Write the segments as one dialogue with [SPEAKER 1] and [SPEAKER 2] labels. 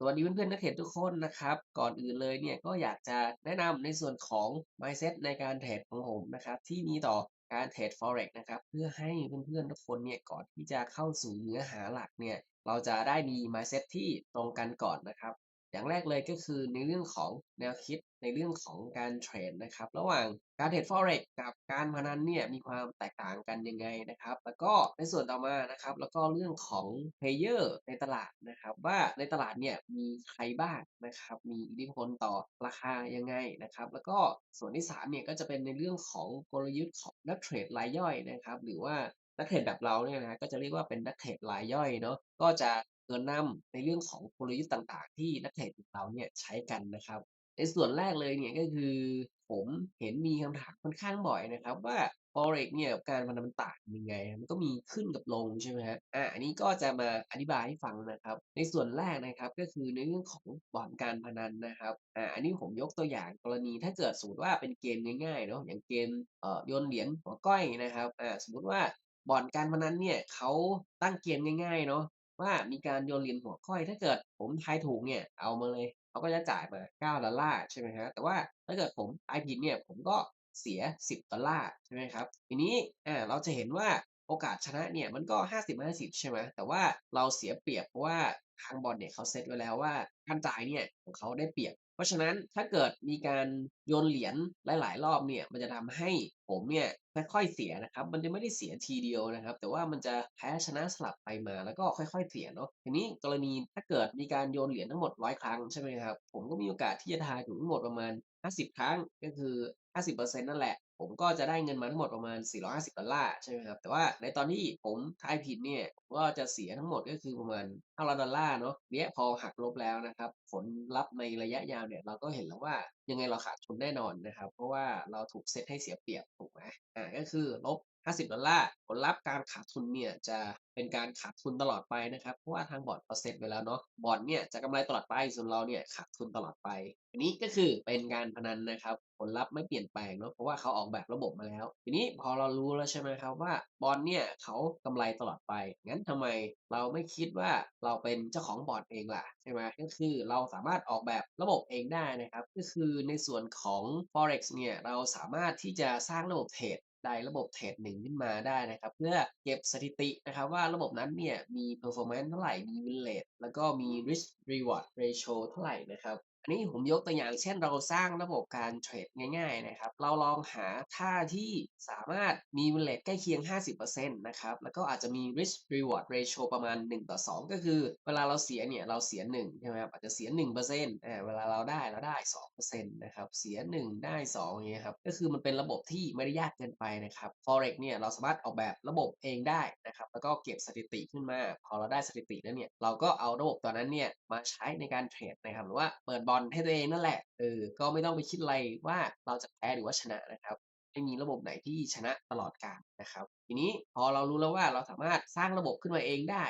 [SPEAKER 1] สวัสดีเพื่อนๆนักเทรดทุกคนนะครับ ก่อนอื่นเลยเนี่ยก็อยากจะแนะนำในส่วนของ mindset ในการเทรดของผมนะครับที่มีต่อการเทรด forex นะครับเพื่อให้เพื่อนๆทุกคนเนี่ยก่อนที่จะเข้าสู่เนื้อหาหลักเนี่ยเราจะได้มี mindset ที่ตรงกันก่อนนะครับ อย่างแรกเลยก็คือในเรื่องของแนวคิดในเรื่องของการเทรดนะครับ ระหว่างการเทรด forex กับการพนันเนี่ยมีความแตกต่างกันยังไงนะครับ แล้วก็ในส่วนต่อมานะครับ แล้วก็เรื่องของ player ในตลาดนะครับ ว่าในตลาดเนี่ยมีใครบ้างนะครับ มีอิทธิพลต่อราคายังไงนะครับ แล้วก็ส่วนที่3เนี่ยก็จะเป็นในเรื่องของกลยุทธ์ของนักเทรดรายย่อยนะครับ หรือว่านักเทรดแบบเราเนี่ยนะก็จะเรียกว่าเป็นนักเทรดรายย่อยเนาะก็จะ เกินำในเรื่องของกลยุทธ์ต่างๆ ที่นักเทรดของเราเนี่ยใช้กันนะครับ ในส่วนแรกเลยเนี่ยก็คือผมเห็นมีคำถามค่อนข้างบ่อยนะครับ ว่า forex เนี่ยกับการพนันมันต่างยังไง มันก็มีขึ้นกับลงใช่ไหมครับอาอันนี้ก็จะมาอธิบายให้ฟังนะครับ ในส่วนแรกนะครับก็คือในเรื่องของบ่อนการพนันนะครับอาอันนี้ผมยกตัวอย่างกรณีถ้าเกิดสมมติว่าเป็นเกมง่ายๆเนาะอย่างเกมเอ่อโยนเหรียญหัวก้อยนะครับอาสมมติว่าบ่อนการพนันเนี่ยเขาตั้งเกมง่ายๆเนาะ ว่ามีการโยนเหรียญหัวค่อย ถ้าเกิดผมทายถูกเนี่ยเอามาเลยเขาก็จะจ่ายมา 9 ดอลลาร์ใช่ไหมครับแต่ว่าถ้าเกิดผมทายผิดเนี่ยผมก็เสีย 10 ดอลลาร์ใช่ไหมครับทีนี้อ่าเราจะเห็นว่าโอกาสชนะเนี่ยมันก็ 50-50 ใช่ไหมแต่ว่าเราเสียเปรียบเพราะว่าทางบอลเนี่ยเขาเซตไว้แล้วว่าการจ่ายเนี่ยของเขาได้เปรียบ เพราะฉะนั้นถ้าเกิดมีการโยนเหรียญหลาย ๆ รอบเนี่ยมันจะทำให้ผมเนี่ยค่อยๆเสียนะครับ มันจะไม่ได้เสียทีเดียวนะครับ แต่ว่ามันจะแพ้ชนะสลับไปมาแล้วก็ค่อย ๆ เสียเนาะทีนี้กรณีถ้าเกิดมีการโยนเหรียญทั้งหมด100ครั้งใช่ไหมครับผมก็มีโอกาสที่จะทายถูกทั้งหมดประมาณ 50 ครั้งก็คือ 50%นั่นแหละ ผมก็จะได้เงินมาทั้งหมดประมาณ 450 ดอลลาร์ใช่ไหมครับ แต่ว่าในตอนที่ผมทายผิดเนี่ยก็จะเสียทั้งหมดก็คือประมาณ500ดอลลาร์เนาะเนี้ยพอหักลบแล้วนะครับ ผลลัพธ์ในระยะยาวเนี่ยเราก็เห็นแล้วว่ายังไงเราขาดทุนแน่นอนนะครับ เพราะว่าเราถูกเซตให้เสียเปรียบถูกไหมอ่าก็คือลบ 50 ดอลลาร์ ผลลัพธ์การขาดทุนเนี่ยจะเป็นการขาดทุนตลอดไปนะครับ เพราะว่าทางบอร์ดเขาเซตไว้แล้วเนาะ บอร์ดเนี่ยจะกำไรตลอดไป ส่วนเราเนี่ยขาดทุนตลอดไป อันนี้ก็คือเป็นการพนันนะครับ ผลลัพธ์ไม่เปลี่ยนแปลงเนาะ เพราะว่าเขาออกแบบระบบมาแล้ว ทีนี้พอเรารู้แล้วใช่ไหมครับว่าบอลเนี่ยเขากำไรตลอดไป งั้นทำไมเราไม่คิดว่าเราเป็นเจ้าของบอร์ดเองล่ะใช่ไหมก็คือเราสามารถออกแบบระบบเองได้นะครับ ก็คือในส่วนของ forex เนี่ยเราสามารถที่จะสร้างระบบเทรด ได้ระบบเทรดหนึ่งขึ้นมาได้นะครับ เพื่อเก็บสถิตินะครับว่าระบบนั้นเนี่ยมี performance เท่าไหร่ มี win rate แล้วก็มี risk reward ratio เท่าไหร่นะครับ อันนี้ผมยกตัวอย่างเช่นเราสร้างระบบการเทรดง่าย ๆนะครับ เราลองหาท่าที่สามารถมี win rate ใกล้เคียง 50%นะครับ แล้วก็อาจจะมี risk reward ratio ประมาณ 1 ต่อ 2 ก็คือ เวลาเราเสียเนี่ยเราเสีย1ใช่ไหมครับอาจจะเสีย1%อ่าเวลาเราได้เราได้2%นะครับเสีย 1 ได้2อย่างเงี้ยครับก็คือมันเป็นระบบที่ไม่ได้ยากเกินไปนะครับ forex เนี่ยเราสามารถออกแบบระบบเองได้นะครับแล้วก็เก็บสถิติขึ้นมา พอเราได้สถิติแล้วเนี่ยเราก็เอาระบบตัวนั้นเนี่ยมาใช้ในการเทรดนะครับ หรือว่าเปิดบอลให้ตัวเองนั่นแหละเออก็ไม่ต้องไปคิดอะไรว่าเราจะแพ้หรือว่าชนะนะครับไม่มีระบบไหนที่ชนะตลอดกาลนะครับ ทีนี้พอเรารู้แล้วว่าเราสามารถสร้างระบบขึ้นมาเองได้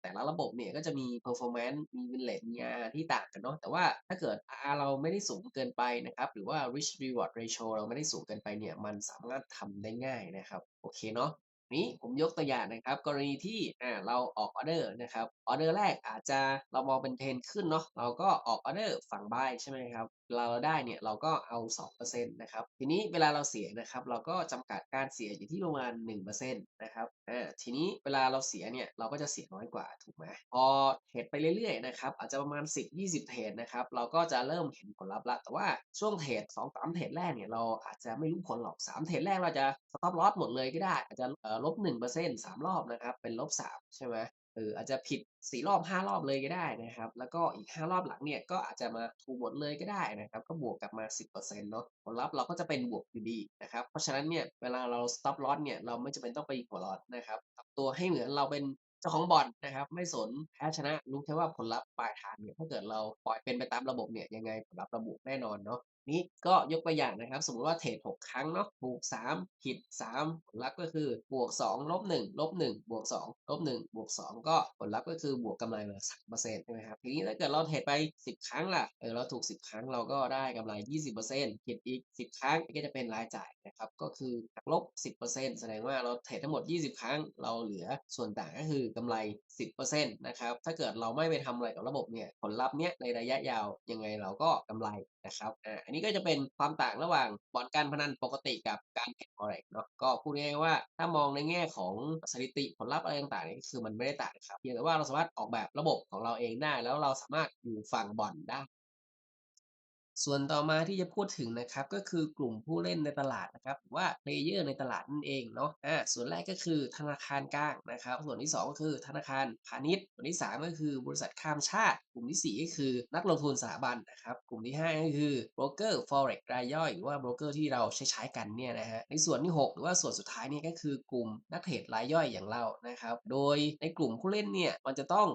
[SPEAKER 1] แต่ละระบบเนี่ยก็จะมี performance มี win rate มี R ที่ต่างกันเนาะแต่ว่าถ้าเกิด R เราไม่ได้สูงเกินไปนะครับ หรือว่า risk reward ratio เราไม่ได้สูงเกินไปเนี่ย มันสามารถทำได้ง่ายนะครับ โอเคเนาะ นี้ผมยกตัวอย่างนะครับ กรณีที่อ่าเราออกออเดอร์นะครับออเดอร์แรกอาจจะเรามองเป็นเทรนขึ้นเนาะเราก็ออกออเดอร์ฝั่งบ่ายใช่ไหมครับเวลาเราได้เนี่ยเราก็เอา2%นะครับทีนี้เวลาเราเสียนะครับ เราก็จำกัดการเสียอยู่ที่ประมาณ1%นะครับอ่าทีนี้เวลาเราเสียเนี่ยเราก็จะเสียน้อยกว่าถูกไหมพอเทรดไปเรื่อยๆนะครับอาจจะประมาณ 10-20 เทรดนะครับเราก็จะเริ่มเห็นผลลัพธ์แล้วแต่ว่าช่วงเทรด2-3เทรดแรกเนี่ยเราอาจจะไม่รู้ผลหรอก3เทรดแรกเราจะ stop loss หมดเลยก็ได้อาจจะเอ่อลบ1% 3รอบนะครับเป็นลบ3ใช่ไหม เอออาจจะผิด4รอบ5รอบเลยก็ได้นะครับ แล้วก็อีก5รอบหลังเนี่ยก็อาจจะมาถูกหมดเลยก็ได้นะครับ ก็บวกกลับมา10%เนาะผลลัพธ์เราก็จะเป็นบวกอยู่ดีนะครับ เพราะฉะนั้นเนี่ยเวลาเรา stop loss เนี่ยเราไม่จำเป็นต้องไปหัวร้อนนะครับทำตัวให้เหมือนเราเป็นเจ้าของบอลนะครับ ไม่สนแพ้ชนะรู้แค่ว่าผลลัพธ์ปลายทางเนี่ยถ้าเกิดเราปล่อยเป็นไปตามระบบเนี่ยยังไงผลลัพธ์ราบวกแน่นอนเนาะ นี้ก็ยกตัวอย่างนะครับ สมมติว่าเทรด6 ครั้งเนาะถูก3ผิด3ผลลัพธ์ก็คือบวก2ลบ1ลบ1บวก2ลบ1บวก2ก็ผลลัพธ์ก็คือบวกกำไรมา3%ใช่ไหมครับทีนี้ถ้าเกิดเราเทรดไป 10 ครั้งล่ะเออเราถูก 10 ครั้งเราก็ได้กำไร 20%ผิดอีก 10 ครั้งก็จะเป็นรายจ่ายนะครับก็คือหักลบ 10%แสดงว่าเราเทรดทั้งหมด 20 ครั้งเราเหลือส่วนต่างก็คือกำไร 10%นะครับถ้าเกิดเราไม่ไปทำอะไรกับระบบเนี่ยผลลัพธ์เนี้ยในระยะยาวยังไงเราก็กำไรนะครับอ่านี้ก็จะเป็นความต่างระหว่างบ่อนการพนันปกติกับการเทรด Forex เนาะก็พูดง่ายๆว่า ถ้ามองในแง่ของสถิติผลลัพธ์อะไรต่างๆนี่คือมันไม่ได้ต่างครับเพียงแต่ว่าเราสามารถออกแบบระบบของเราเองได้ แล้วเราสามารถอยู่ฝั่งบ่อนได้ ส่วนต่อมาที่จะพูดถึงนะครับก็คือกลุ่มผู้เล่นในตลาดนะครับว่า player ในตลาดนั่นเองเนาะอ่าส่วนแรกก็คือธนาคารกลางนะครับ ส่วนที่ 2 ก็คือธนาคารพาณิชย์ส่วนที่ 3 ก็คือบริษัทข้ามชาติ กลุ่มที่ 4 ก็คือนักลงทุนสถาบันนะครับกลุ่มที่ 5 ก็คือโบรกเกอร์ forex รายย่อยหรือว่าโบรกเกอร์ที่เราใช้ใช้กันเนี่ยนะฮะในส่วนที่ 6 หรือว่าส่วนสุดท้ายนี่ก็คือกลุ่มนักเทรดรายย่อยอย่างเรานะครับโดยในกลุ่มผู้เล่นเนี่ยมันจะต้อง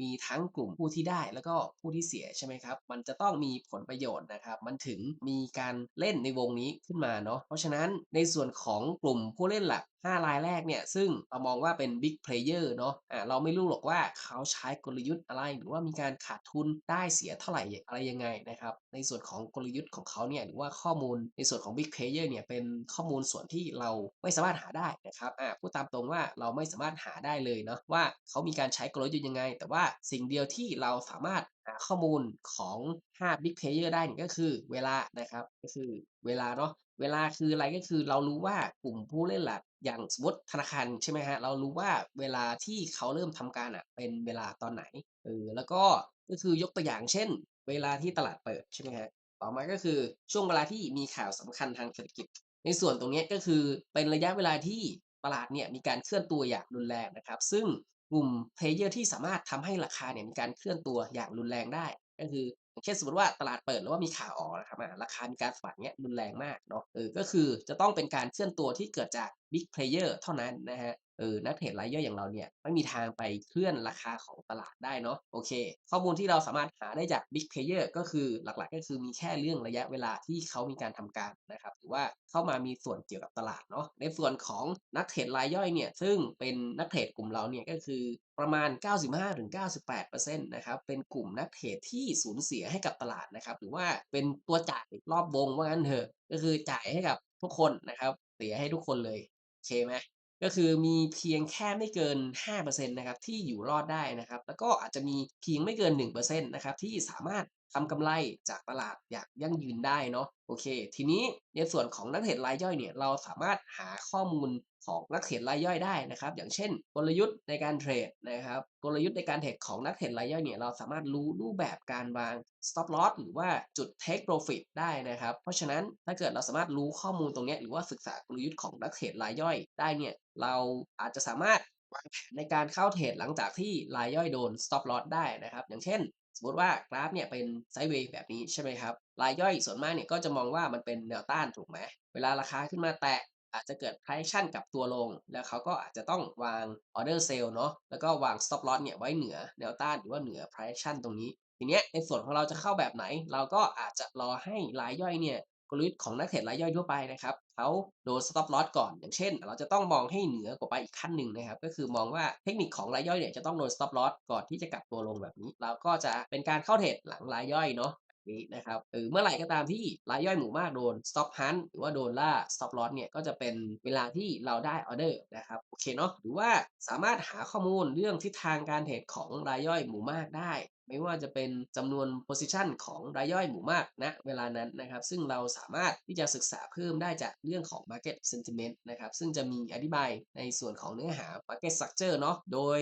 [SPEAKER 1] มีทั้งกลุ่มผู้ที่ได้แล้วก็ผู้ที่เสียใช่ไหมครับ มันจะต้องมีผลประโยชน์นะครับ มันถึงมีการเล่นในวงนี้ขึ้นมาเนาะ เพราะฉะนั้นในส่วนของกลุ่มผู้เล่นหลัก 5 รายแรกเนี่ย ซึ่งเรามองว่าเป็น Big Player เนาะอ่าเราไม่รู้หรอกว่าเขาใช้กลยุทธ์อะไร หรือว่ามีการขาดทุนได้เสียเท่าไหร่อะไรยังไงนะครับ ในส่วนของกลยุทธ์ของเขาเนี่ยหรือว่าข้อมูลในส่วนของ Big Player เนี่ยเป็นข้อมูลส่วนที่เราไม่สามารถหาได้นะครับอ่าพูดตามตรงว่าเราไม่สามารถหาได้เลยเนาะว่าเขามีการใช้กลยุทธ์ยังไง แต่ว่าสิ่งเดียวที่เราสามารถ ข้อมูลของ5 Big Player ได้ก็คือเวลานะครับก็คือเวลาเนาะเวลาคืออะไรก็คือเรารู้ว่ากลุ่มผู้เล่นหลักอย่างสมมติธนาคารใช่ไหมฮะเรารู้ว่าเวลาที่เขาเริ่มทำการอะเป็นเวลาตอนไหนเออแล้วก็ก็คือยกตัวอย่างเช่น เวลาที่ตลาดเปิดใช่ไหมฮะต่อมาก็คือช่วงเวลาที่มีข่าวสำคัญทางเศรษฐกิจ ในส่วนตรงนี้ก็คือเป็นระยะเวลาที่ตลาดเนี่ยมีการเคลื่อนตัวอย่างรุนแรงนะครับ ซึ่ง กลุ่มเพลเยอร์ที่สามารถทำให้ราคาเนี่ยมีการเคลื่อนตัวอย่างรุนแรงได้ ก็คือ เช่นสมมติว่าตลาดเปิดหรือว่ามีข่าวออกนะครับอ่าราคามีการสะบัดเงี้ยรุนแรงมากเนาะเออก็คือจะต้องเป็นการเคลื่อนตัวที่เกิดจาก Big Player เท่านั้นนะครับเออนักเทรดรายย่อยอย่างเราเนี่ยไม่มีทางไปเคลื่อนราคาของตลาดได้เนาะโอเค ข้อมูลที่เราสามารถหาได้จาก Big Player ก็คือหลักๆ ก็คือมีแค่เรื่องระยะเวลาที่เขามีการทำการนะครับหรือว่าเข้ามามีส่วนเกี่ยวกับตลาดเนาะในส่วนของนักเทรดรายย่อยเนี่ยซึ่งเป็นนักเทรดกลุ่มเราเนี่ยก็คือประมาณ 95-98%นะครับเป็นกลุ่มนักเทรดที่สูญเสียให้กับตลาดนะครับ หรือว่าเป็นตัวจ่ายรอบวงว่างั้นเถอะก็คือจ่ายให้กับทุกคนนะครับ เสียให้ทุกคนเลยโอเคไหมก็คือมีเพียงแค่ไม่เกิน 5%นะครับที่อยู่รอดได้นะครับ แล้วก็อาจจะมีเพียงไม่เกิน 1%นะครับที่สามารถทำกำไรจากตลาดอย่างยั่งยืนได้เนาะโอเค ทีนี้ในส่วนของนักเทรดรายย่อยเนี่ยเราสามารถหาข้อมูลของนักเทรดรายย่อยได้นะครับ อย่างเช่น กลยุทธ์ในการเทรดนะครับกลยุทธ์ในการเทรดของนักเทรดรายย่อยเนี่ยเราสามารถรู้รูปแบบการวาง stop loss หรือว่าจุด take profit ได้นะครับ เพราะฉะนั้นถ้าเกิดเราสามารถรู้ข้อมูลตรงนี้หรือว่าศึกษากลยุทธ์ของนักเทรดรายย่อยได้เนี่ยเราอาจจะสามารถในการเข้าเทรดหลังจากที่รายย่อยโดน stop loss ได้นะครับ อย่างเช่น สมมติว่ากราฟเนี่ยเป็นไซด์เวย์แบบนี้ใช่ไหมครับรายย่อยส่วนมากเนี่ยก็จะมองว่ามันเป็นแนวต้านถูกไหมเวลาราคาขึ้นมาแตะอาจจะเกิด correction กับตัวลง แล้วเขาก็อาจจะต้องวาง order sell เนาะแล้วก็วาง stop loss เนี่ยไว้เหนือแนวต้านหรือว่าเหนือ correction ตรงนี้ ทีเนี้ยในส่วนของเราจะเข้าแบบไหน เราก็อาจจะรอให้รายย่อยเนี่ย กลยุทธ์ของนักเทรดรายย่อยทั่วไปนะครับเขาโดน stop loss ก่อน อย่างเช่น เราจะต้องมองให้เหนือกว่าไปอีกขั้นหนึ่งนะครับ ก็คือมองว่าเทคนิคของรายย่อยเนี่ยจะต้องโดน stop loss ก่อนที่จะกลับตัวลงแบบนี้ เราก็จะเป็นการเข้าเทรดหลังรายย่อยเนาะนี้นะครับเออเมื่อไหร่ก็ตามที่รายย่อยหมู่มากโดน stop hunt หรือว่าโดนล่า stop loss เนี่ยก็จะเป็นเวลาที่เราได้ออเดอร์นะครับโอเคเนาะหรือว่าสามารถหาข้อมูลเรื่องทิศทางการเทรดของรายย่อยหมู่มากได้ไม่ว่าจะเป็นจำนวน position ของรายย่อยหมู่มากณนะเวลานั้นนะครับ ซึ่งเราสามารถที่จะศึกษาเพิ่มได้จากเรื่องของ market sentiment นะครับ ซึ่งจะมีอธิบายในส่วนของเนื้อหา market structure เนาะโดย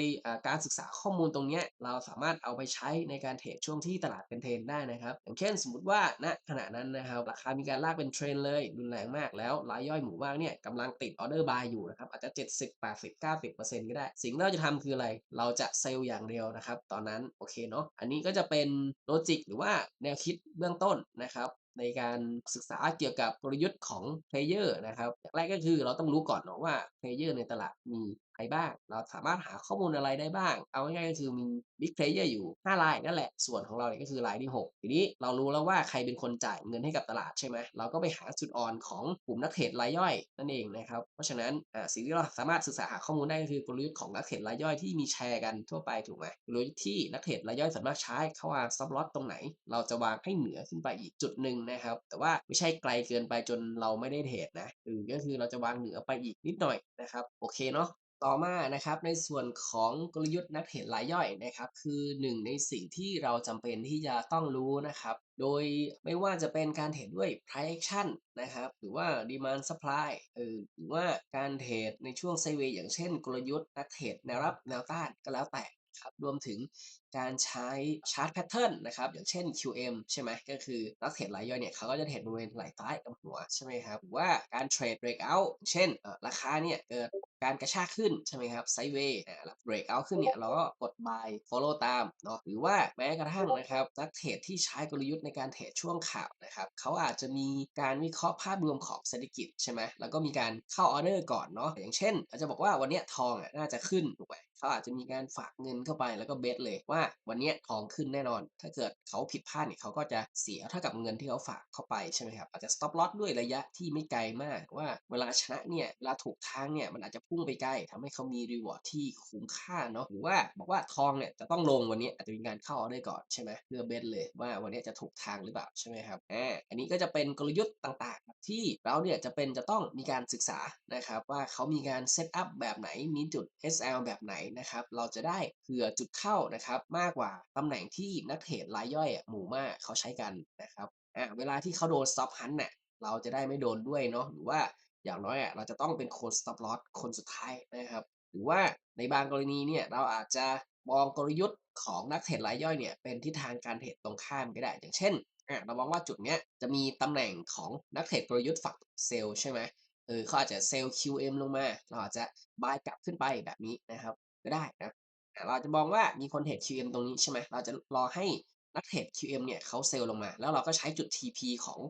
[SPEAKER 1] การศึกษาข้อมูลตรงนี้เราสามารถเอาไปใช้ในการเทรดช่วงที่ตลาดเป็นเทรนได้นะครับอย่างเช่นสมมติว่าณขณะนั้นนะครับราคามีการลากเป็นเทรนเลยรุนแรงมากแล้วรายย่อยหมู่มากเนี่ยกำลังติดออเดอร์บายอยู่นะครับอาจจะ 70 80 90%ก็ได้ สิ่งที่เราจะทำคืออะไร เราจะเซลล์อย่างเดียวนะครับตอนนั้นโอเคเนาะอันนี้ก็จะเป็นโลจิกหรือว่าแนวคิดเบื้องต้นนะครับ ในการศึกษาเกี่ยวกับกลยุทธ์ของเพลเยอร์นะครับอย่างแรกก็คือเราต้องรู้ก่อนเนาะว่าเพลเยอร์ในตลาดมีใครบ้าง เราสามารถหาข้อมูลอะไรได้บ้าง เอาง่ายๆก็คือมี Big Player อยู่5รายนั่นแหละ ส่วนของเราเนี่ยก็คือรายที่ 6 ทีนี้เรารู้แล้วว่าใครเป็นคนจ่ายเงินให้กับตลาดใช่ไหมเราก็ไปหาจุดอ่อนของกลุ่มนักเทรดรายย่อยนั่นเองนะครับ เพราะฉะนั้นอ่าสิ่งที่เราสามารถศึกษาหาข้อมูลได้ก็คือกลยุทธ์ของนักเทรดรายย่อยที่มีแชร์กันทั่วไปถูกไหมกลยุทธ์ที่นักเทรดรายย่อยสามารถใช้เขาวาง stop loss ตรงไหน เราจะวางให้เหนือขึ้นไปอีกจุดหนึ่งนะครับ แต่ว่าไม่ใช่ไกลเกินไปจนเราไม่ได้เทรดนะเออก็คือเราจะวางเหนือไปอีกนิดหน่อยนะครับโอเคเนาะ ต่อมานะครับในส่วนของกลยุทธ์นักเทรดรายย่อยนะครับ คือหนึ่งในสิ่งที่เราจำเป็นที่จะต้องรู้นะครับ โดยไม่ว่าจะเป็นการเทรดด้วย price action นะครับ หรือว่า demand supply เออหรือว่าการเทรดในช่วงไซเวย์อย่างเช่น กลยุทธ์นักเทรดแนวรับแนวต้านก็แล้วแต่ครับรวมถึง การใช้ชาร์ตแพทเทิร์นนะครับอย่างเช่น QM ใช่ไหมก็คือนักเทรดรายย่อยเนี่ยเขาก็จะเทรดบริเวณไหล่ซ้ายกับหัวใช่ไหมครับหรือว่าการเทรด breakout เช่นราคาเนี่ยเกิดการกระชากขึ้นใช่ไหมครับไซเวย์แล้ว breakout ขึ้นเนี่ยเราก็กด buy follow ตามเนาะหรือว่าแม้กระทั่งนะครับนักเทรดที่ใช้กลยุทธ์ในการเทรดช่วงข่าวนะครับเขาอาจจะมีการวิเคราะห์ภาพรวมของเศรษฐกิจใช่ไหมแล้วก็มีการเข้าออเดอร์ก่อนเนาะอย่างเช่นอาจจะบอกว่าวันนี้ทองอะน่าจะขึ้นถูกไหมเขาอาจจะมีการฝากเงินเข้าไปแล้วก็เบสเลยว่าวันนี้ทองขึ้นแน่นอน ถ้าเกิดเขาผิดพลาดเนี่ยเขาก็จะเสียเท่ากับเงินที่เขาฝากเข้าไปใช่ไหมครับอาจจะ stop loss ด้วยระยะที่ไม่ไกลมากว่าเวลาชนะเนี่ยเวลาถูกทางเนี่ยมันอาจจะพุ่งไปไกลทำให้เขามี reward ที่คุ้มค่าเนาะหรือว่าบอกว่าทองเนี่ยจะต้องลงวันนี้อาจจะมีการเข้าออเดอร์ก่อนใช่ไหมเพื่อเบสเลยว่าวันนี้จะถูกทางหรือเปล่าใช่ไหมครับอ่าอันนี้ก็จะเป็นกลยุทธ์ต่างๆ ที่เราเนี่ยจะเป็นจะต้องมีการศึกษานะครับว่าเขามีการเซตอัพแบบไหนมีจุด SL แบบไหนนะครับเราจะได้เผื่อจุดเข้านะครับมากกว่าตำแหน่งที่นักเทรดรายย่อยหมู่มากเขาใช้กันนะครับอ่าเวลาที่เขาโดน stop hunt เนี่ยเราจะได้ไม่โดนด้วยเนาะหรือว่าอย่างน้อยอะเราจะต้องเป็นคน stop loss คนสุดท้ายนะครับ หรือว่าในบางกรณีเนี่ยเราอาจจะมองกลยุทธ์ของนักเทรดรายย่อยเนี่ยเป็นทิศทางการเทรดตรงข้ามก็ได้ อย่างเช่นอะเรามองว่าจุดเนี้ยจะมีตำแหน่งของนักเทรดกลยุทธ์ฝั่งเซลล์ใช่ไหมเออเขาอาจจะเซลล์ QM ลงมา เราอาจจะบายกลับขึ้นไปแบบนี้นะครับ ก็ได้นะ เราจะมองว่ามีคนเทรด QM ตรงนี้ใช่ไหมเราจะรอให้นักเทรด QM เนี่ยเขาเซลล์ลงมา แล้วเราก็ใช้จุด TP ของ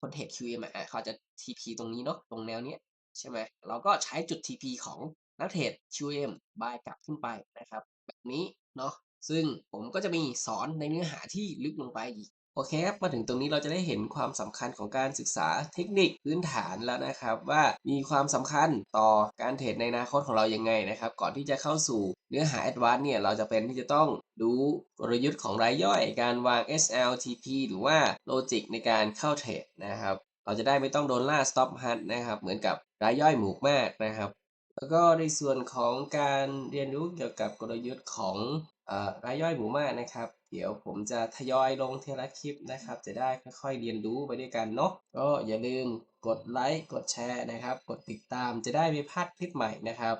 [SPEAKER 1] คนเทรด QM อะเขาจะ TP ตรงนี้เนาะตรงแนวเนี้ยใช่ไหมเราก็ใช้จุด TP ของนักเทรด QM บายกลับขึ้นไปนะครับ แบบนี้เนาะซึ่งผมก็จะมีสอนในเนื้อหาที่ลึกลงไปอีก โอเคครับ มาถึงตรงนี้เราจะได้เห็นความสำคัญของการศึกษาเทคนิคพื้นฐานแล้วนะครับ ว่ามีความสำคัญต่อการเทรดในอนาคตของเรายังไงนะครับ ก่อนที่จะเข้าสู่เนื้อหาแอดวานซ์เนี่ยเราจะเป็นที่จะต้องรู้กลยุทธ์ของรายย่อย การวาง SL TP หรือว่าโลจิกในการเข้าเทรดนะครับ เราจะได้ไม่ต้องโดนล่า stop hunt นะครับเหมือนกับรายย่อยหมู่มากนะครับแล้วก็ในส่วนของการเรียนรู้เกี่ยวกับกลยุทธ์ของอรายย่อยหมู่มากนะครับ เดี๋ยวผมจะทยอยลงเทละคลิปนะครับ จะได้ค่อยๆเรียนรู้ไปด้วยกันเนาะก็อย่าลืมกดไลค์กดแชร์นะครับ กดติดตามจะได้ไม่พลาดคลิปใหม่นะครับ